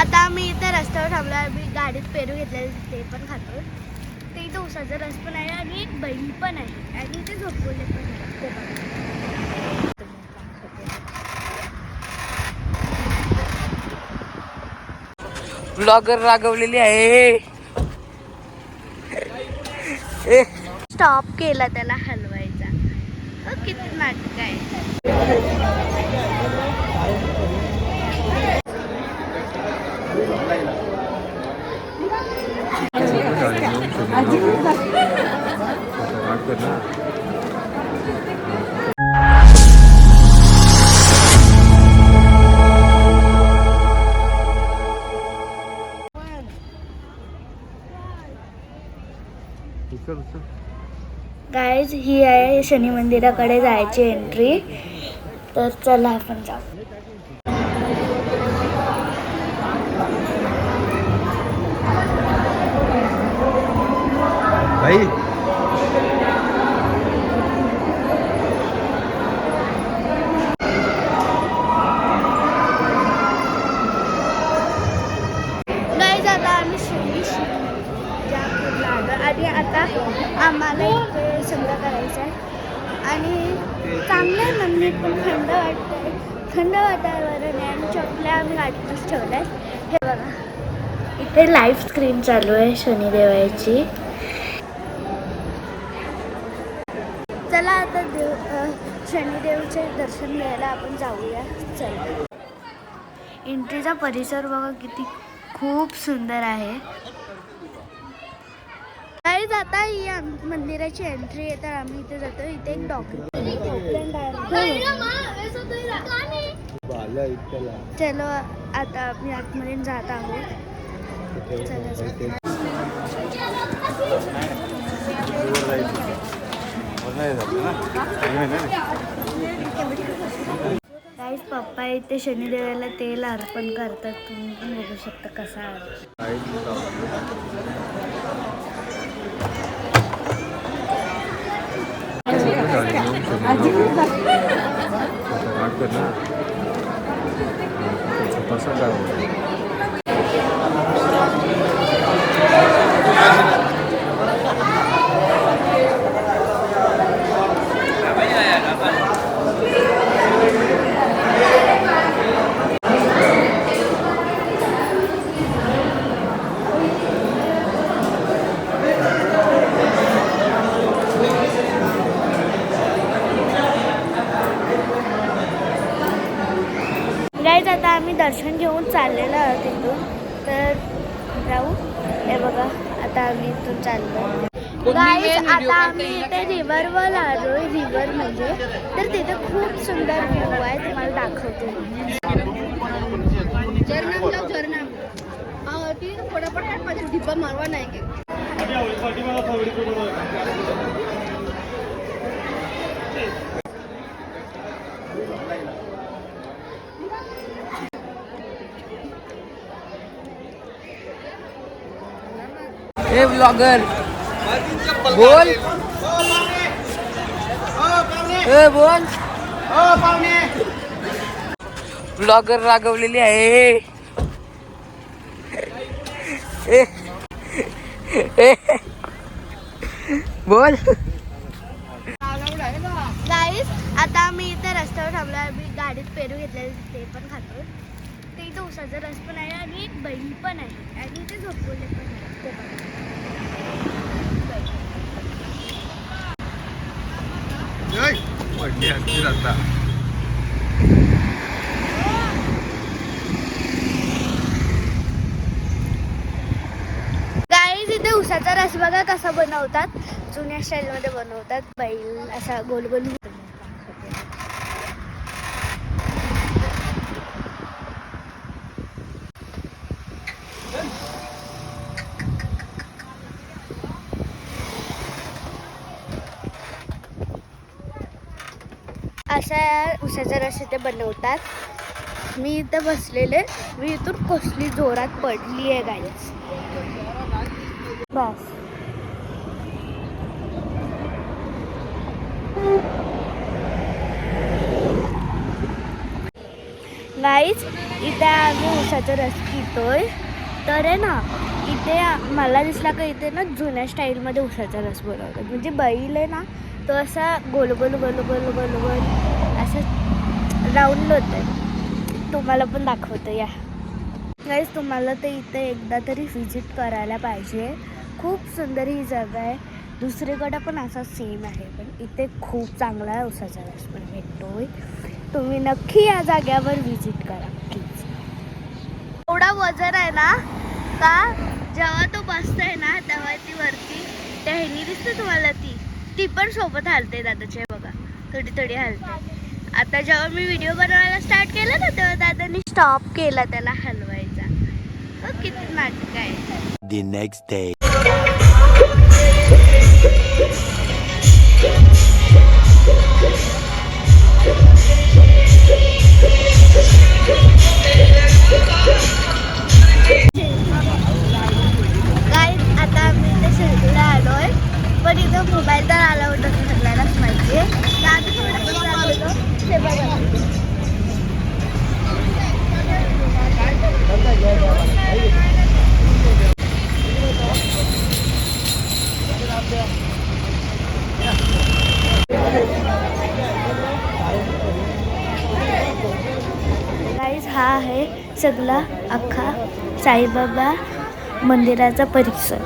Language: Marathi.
आता आम्ही इथे रस्त्यावर थांबलो आम्ही गाडीत पेरू घेतलेले ते पण खातो. ते इथं उसाचा रस पण आहे आणि एक बैल पण आहे. आणि इथे झोपवले पण आहे. ते. ब्लॉगर रागवलेली आहे. स्टॉप केला त्याला हलवायचा. अ, किती नाटक आहे गाईज ही आहे शनी मंदिराकडे जायची एंट्री तर चला आपण जाऊ. भाई. आम्ही जापूरला आलो आणि आता आम्हाला इथे संग्रह करायचा आहे आणि चांगलं आहे मंदिर पण थंड वाटतंय. थंड वातावरण आहे आणि चपल्या आम्ही ठेवल्या आहेत हे बघा. इथे लाईव्ह स्क्रीन चालू आहे शनिदेवाची चला आता देव शनिदेवचे दर्शन घ्यायला आपण जाऊया. चला. एंट्रीचा परिसर बघा किती खूप सुंदर आहे. गाईज आता ही मंदिराची एंट्री आहे तर आम्ही इथे जातो. इथे एक डॉक्युमेंट चलो आता आम्ही आतमध्ये जात आहोत. काहीच गाईज पप्पा इथे शनिदेवाला तेल अर्पण करतात. तुम्ही बघू शकता कसा आहे गाईज आता आम्ही दर्शन घेऊन चाललेलो आहोत इथून तर जाऊ हे बघा आता आम्ही इथून चाललो गाईज आता आम्ही इथे रिव्हरवर आलो रिव्हर म्हणजे. तर तिथे खूप सुंदर व्ह्यू आहे तुम्हाला दाखवते. मारवा नाही. ए ब्लॉगर बोल. ए बोल. ब्लॉगर रागवलेली आहे. ए, ए, बोल. गाईज आता आम्ही इथे रस्त्यावर थांबलो आम्ही गाडीत पेरू घेतले ते पण खातो. ते इथं उसाचा रस पण आहे आणि एक बैल पण आहे. आणि इथे झोपवले पण आहे. पडली असतील आता. इथे उसाचा रस बघा कसा बनवतात. जुन्या स्टाईलमध्ये बनवतात. बैल असा गोल गोल असा उसाचा रस इथे बनवतात. मी इथं बसलेले मी इथून कसली जोरात पडली आहे गाईज बस. गाईच इथे आम्ही उसाचा रस पितोय. तर आहे ना इथे मला दिसला का इथे ना जुन्या स्टाईलमध्ये उसाचा रस बनवतात. म्हणजे बैल आहे ना तो असा गोल गोल गोल गोल गोल गोल असं राऊंड होतं आहे तुम्हाला पण दाखवतो या. गाईज तुम्हाला ते इथे एकदा तरी व्हिजिट करायला पाहिजे. खूप सुंदर ही जागा आहे. दुसरीकडं पण असा सेम आहे पण इथे खूप चांगला आहे उसाचा रस पण भेटतोय. तुम्ही नक्की या जाग्यावर व्हिजिट करा प्लीज एवढा वजन आहे ना का जेव्हा तो बसतोय ना तेव्हा ती वरती त्या ह्यानी दिसते तुम्हाला ती. ती पण सोबत हलते दादाचे बघा. थोडी थोडी हलते. आता जेव्हा मी व्हिडिओ बनवायला स्टार्ट केलं ना तेव्हा दादानी स्टॉप केला त्याला हलवायचा. किती नाटक आहे हा आहे सगळा अख्खा साईबाबा मंदिराचा परिसर.